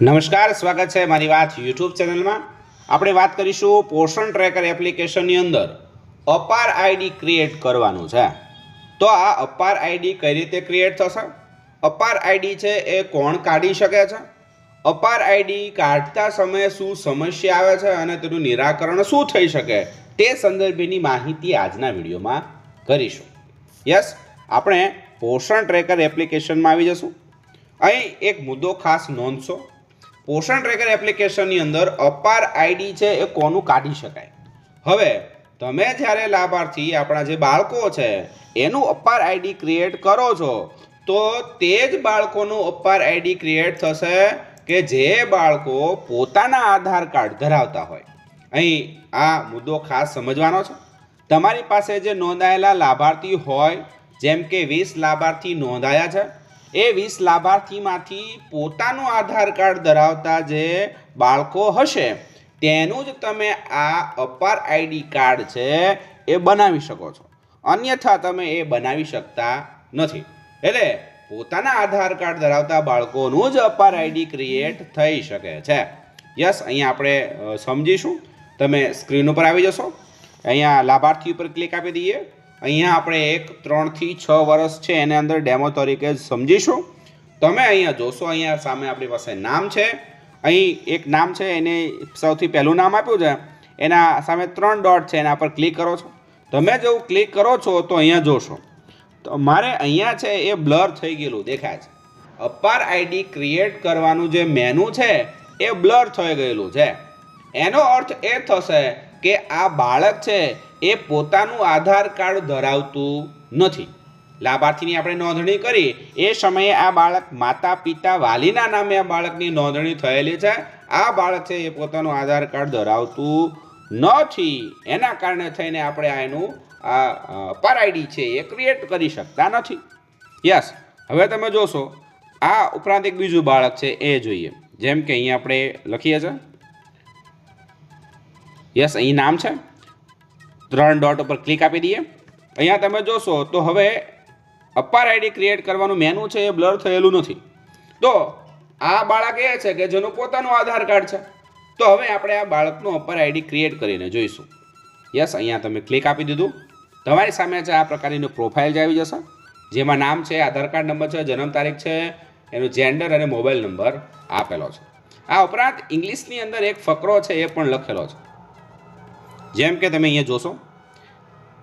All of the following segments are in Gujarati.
નમસ્કાર, સ્વાગત છે મારી વાત યુટ્યુબ ચેનલમાં. આપણે વાત કરીશું પોષણ ટ્રેકર એપ્લિકેશનની અંદર અપાર આઈડી ક્રિએટ કરવાનું છે. તો આ અપાર આઈડી કઈ રીતે ક્રિએટ થશે? અપાર આઈડી છે એ કોણ કાઢી શકે છે? અપાર આઈડી કાઢતા સમયે શું સમસ્યા આવે છે અને તેનું નિરાકરણ શું થઈ શકે? તે સંદર્ભેની માહિતી આજના વિડીયોમાં કરીશું. યસ આપણે પોષણ ટ્રેકર એપ્લિકેશનમાં આવી જશું. અહીં એક મુદ્દો ખાસ નોંધશો. પોષણ ટ્રેકર એપ્લિકેશનની અંદર અપાર આઈડી છે એ કોનું કાઢી શકાય? હવે, તમે જ્યારે લાભાર્થી, આપણા જે બાળકો છે, એનું અપાર આઈડી ક્રિએટ કરો છો, તો તે જ બાળકોનું અપાર આઈડી ક્રિએટ થશે કે જે બાળકો પોતાના આધાર કાર્ડ ધરાવતા હોય. અહીં આ મુદ્દો ખાસ સમજવાનો છે. તમારી પાસે જે નોંધાયેલા લાભાર્થી હોય, જેમ કે વીસ લાભાર્થી નોંધાયા છે એ વીસ લાભાર્થીમાંથી પોતાનું આધાર કાર્ડ ધરાવતા જે બાળકો હશે, તેનું જ તમે આ અપાર આઈડી કાર્ડ છે એ બનાવી શકો છો. અન્યથા તમે એ બનાવી શકતા નથી. એટલે પોતાના આધાર કાર્ડ ધરાવતા બાળકોનું જ અપાર આઈડી ક્રિએટ થઈ શકે છે. યસ, અહીંયા આપણે સમજીશું. તમે સ્ક્રીન ઉપર આવી જશો. અહીંયા લાભાર્થી ઉપર ક્લિક આપી દઈએ. અહીંયા આપણે એક, ત્રણથી છ વર્ષ છે, એની અંદર ડેમો તરીકે સમજીશું. તમે અહીંયા જોશો, અહીંયા સામે આપણી પાસે નામ છે. અહીં એક નામ છે, એને સૌથી પહેલું નામ આપ્યું છે. એના સામે ત્રણ ડોટ છે, એના પર ક્લિક કરો છો. તમે જેવું ક્લિક કરો છો, તો અહીંયા જોશો. તો મારે અહીંયા છે, એ બ્લર થઈ ગયેલું, દેખાય છે. અપાર આઈડી ક્રિએટ કરવાનું જે મેનુ છે, એ બ્લર થઈ ગયેલું છે. એનો અર્થ એ થશે કે આ બાળક છે એ પોતાનું આધાર કાર્ડ ધરાવતું નથી. લાભાર્થીની આપણે નોંધણી કરી, એ સમયે આ બાળક માતા પિતા વાલીના નામે આ બાળકની નોંધણી થયેલી છે. આ બાળક છે એ પોતાનું આધાર કાર્ડ ધરાવતું નથી. એના કારણે થઈને આપણે આ એનું, આ પર આઈડી છે એ ક્રિએટ કરી શકતા નથી. યસ, હવે તમે જોશો, આ ઉપરાંત એક બીજું બાળક છે એ જોઈએ. જેમ કે અહીંયા આપણે લખીએ છીએ. યસ અહીં નામ છે. ત્રણ ડોટ ઉપર ક્લિક આપી દઈએ. અહીંયા તમે જોશો તો હવે અપાર આઈડી ક્રિએટ કરવાનું મેનુ છે એ બ્લર થયેલું નથી. તો આ બાળક એ છે કે જેનું પોતાનું આધાર કાર્ડ છે. તો હવે આપણે આ બાળકનું અપર આઈડી ક્રિએટ કરીને જોઈશું. યસ અહીંયા તમે ક્લિક આપી દીધું. તમારી સામે છે આ પ્રકારની પ્રોફાઇલ જ આવી જશે. જેમાં નામ છે, આધાર કાર્ડ નંબર છે, જન્મ તારીખ છે, એનું જેન્ડર અને મોબાઈલ નંબર આપેલો છે. આ ઉપરાંત ઇંગ્લિશની અંદર એક ફકરો છે એ પણ લખેલો છે. જેમ કે તમે અહીંયા જોશો.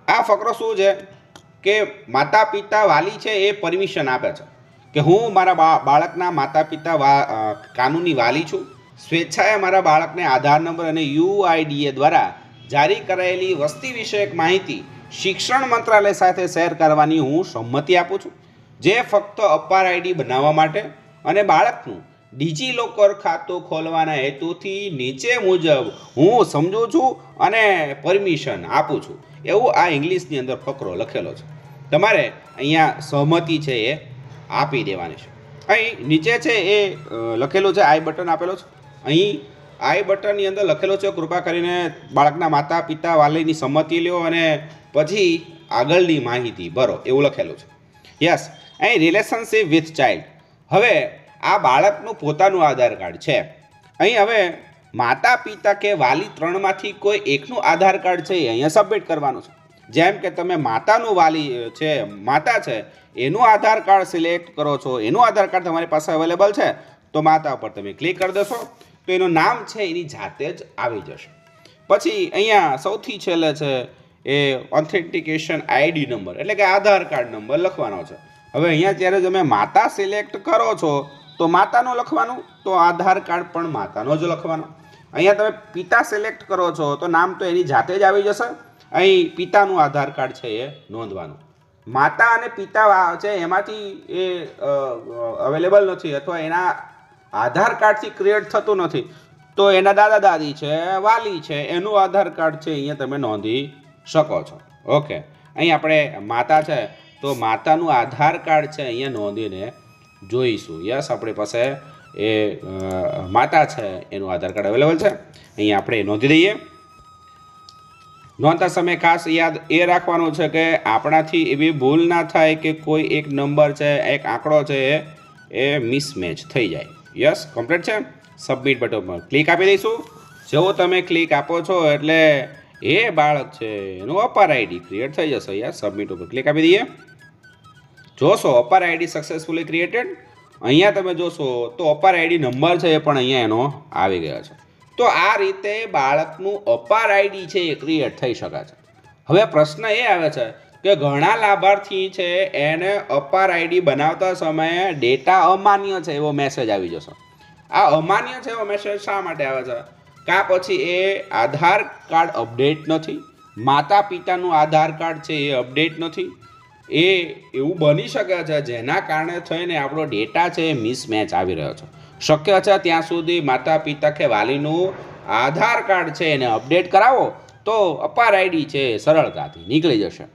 આ ફકરો શું છે? કે માતા પિતા વાલી છે એ પરમિશન આપે છે. કે હું મારા બાળકના માતા પિતા કાનૂની વાલી છું. સ્વેચ્છાએ મારા બાળકને આધાર નંબર અને યુઆઈડીએ દ્વારા જારી કરાયેલી વસ્તી વિષયક માહિતી શિક્ષણ મંત્રાલય સાથે શેર કરવાની હું સંમતિ આપું છું. જે ફક્ત અપાર આઈડી બનાવવા માટે અને બાળકનું ડિજી લોકર ખાતું ખોલવાના હેતુથી નીચે મુજબ હું સમજું છું અને પરમિશન આપું છું. એવું આ ઇંગ્લિશની અંદર ફકરો લખેલો છે. તમારે અહીંયા સહમતિ છે એ આપી દેવાની છે. અહીં નીચે છે એ લખેલું છે, આઈ બટન આપેલો છે. અહીં આઈ બટનની અંદર લખેલો છે, કૃપા કરીને બાળકના માતા પિતા વાલીની સંમતિ લ્યો અને પછી આગળની માહિતી ભરો. એવું લખેલું છે. યસ, અહીં રિલેશનશીપ વિથ ચાઇલ્ડ હવે આ બાળકનું પોતાનું આધાર કાર્ડ છે. અહીં હવે માતા, પિતા કે વાલી ત્રણમાંથી કોઈ એકનું આધાર કાર્ડ છે એ અહીંયા સબમિટ કરવાનું છે. જેમ કે તમે માતાનું વાલી છે, માતા છે, એનું આધાર કાર્ડ સિલેક્ટ કરો છો, એનું આધાર કાર્ડ તમારી પાસે અવેલેબલ છે, તો માતા પર તમે ક્લિક કરી દેશો, તો એનું નામ છે, એની જાતે જ આવી જશે. પછી અહીંયા સૌથી છેલ્લે છે એ ઓથેન્ટિકેશન આઈડી નંબર એટલે કે આધાર કાર્ડ નંબર લખવાનો છે. હવે અહીંયા જ્યારે તમે માતા સિલેક્ટ કરો છો તો માતાનું લખવાનું, તો આધાર કાર્ડ પણ માતાનો જ લખવાનો. અહીંયા તમે પિતા સિલેક્ટ કરો છો, તો નામ તો એની જાતે જ આવી જશે. અહીં પિતાનું આધાર કાર્ડ છે એ નોંધવાનું. માતા અને પિતા છે, એમાંથી એ અવેલેબલ નથી અથવા એના આધાર કાર્ડથી ક્રિએટ થતું નથી. તો એના દાદા દાદી છે, વાલી છે, એનું આધાર કાર્ડ છે, અહીંયા તમે નોંધી શકો છો. ઓકે. અહીં આપણે માતા છે, તો માતાનું આધાર કાર્ડ છે, અહીંયા નોંધીને જોઈશું. યસ આપણી પાસે એ માતા છે, એનું આધાર કાર્ડ અવેલેબલ છે. અહીંયા આપણે નોંધી દઈએ. નોંધતા સમયે ખાસ યાદ એ રાખવાનું છે કે આપણાથી એવી ભૂલ ના થાય કે કોઈ એક નંબર છે, એક આંકડો છે, એ- મિસમેચ થઈ જાય. યસ કમ્પ્લીટ છે? સબમિટ બટન પર ક્લિક આપી દઈશું. જેવો તમે ક્લિક આપો છો એટલે એ બાળક છે, એનું અપાર આઈડી ક્રિએટ થઈ જશે. યાર સબમિટ ઉપર ક્લિક આપી દઈએ. જોશો, અપાર આઈડી સક્સેસફુલી ક્રિએટેડ અહીંયા તમે જોશો, તો અપાર આઈડી નંબર છે એ પણ અહીંયા એનો આવી ગયો છે. તો આ રીતે બાળકનું અપાર આઈડી છે એ ક્રિએટ થઈ શકે છે. હવે પ્રશ્ન એ આવે છે કે ઘણા લાભાર્થી છે એને અપાર આઈડી બનાવતા સમયે ડેટા અમાન્ય છે એવો મેસેજ આવી જશે. આ અમાન્ય છે એવો મેસેજ શા માટે આવે છે? કાં પછી એ આધાર કાર્ડ અપડેટ નથી? માતા પિતાનું આધાર કાર્ડ છે એ અપડેટ નથી? એ એવું બની શકે છે, જેના કારણે થઈને આપણો ડેટા છે એ મિસમેચ આવી રહ્યો છે. શક્ય છે ત્યાં સુધી માતા પિતા કે વાલીનું આધાર કાર્ડ છે એને અપડેટ કરાવો, તો અપાર આઈડી છે સરળતાથી નીકળી જશે.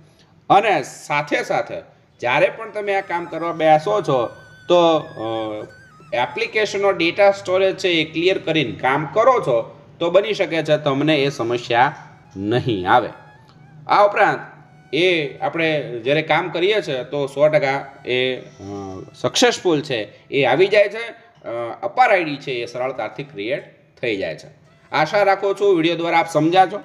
અને સાથે સાથે જ્યારે પણ તમે આ કામ કરવા બેસો છો, તો એપ્લિકેશનનો ડેટા સ્ટોરેજ છે એ ક્લિયર કરીને કામ કરો છો, તો બની શકે છે તમને એ સમસ્યા નહીં આવે. આ ઉપરાંત એ આપણે જ્યારે કામ કરીએ છીએ તો સો ટકા એ સક્સેસફુલ છે. એ આવી જાય છે અપાર આઈડી છે, એ સરળતાથી ક્રિએટ થઈ જાય છે. આશા રાખું છું વીડિયો દ્વારા આપ સમજાજો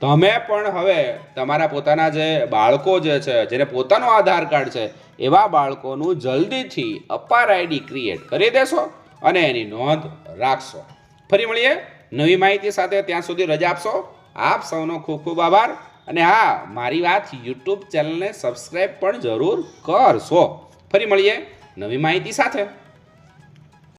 તમે પણ હવે તમારા પોતાના જે બાળકો જે છે, જેને પોતાનો આધાર કાર્ડ છે, એવા બાળકોનું જલ્દીથી અપાર આઈડી ક્રિએટ કરી દેશો અને એની નોંધ રાખશો. ફરી મળીએ નવી માહિતી સાથે ત્યાં સુધી રજા આપશો. આપ સૌનો ખૂબ ખૂબ આભાર. અને હા, મારી વાત યુટ્યુબ ચેનલને સબસ્ક્રાઈબ પણ જરૂર કરશો. ફરી મળીએ નવી માહિતી સાથે.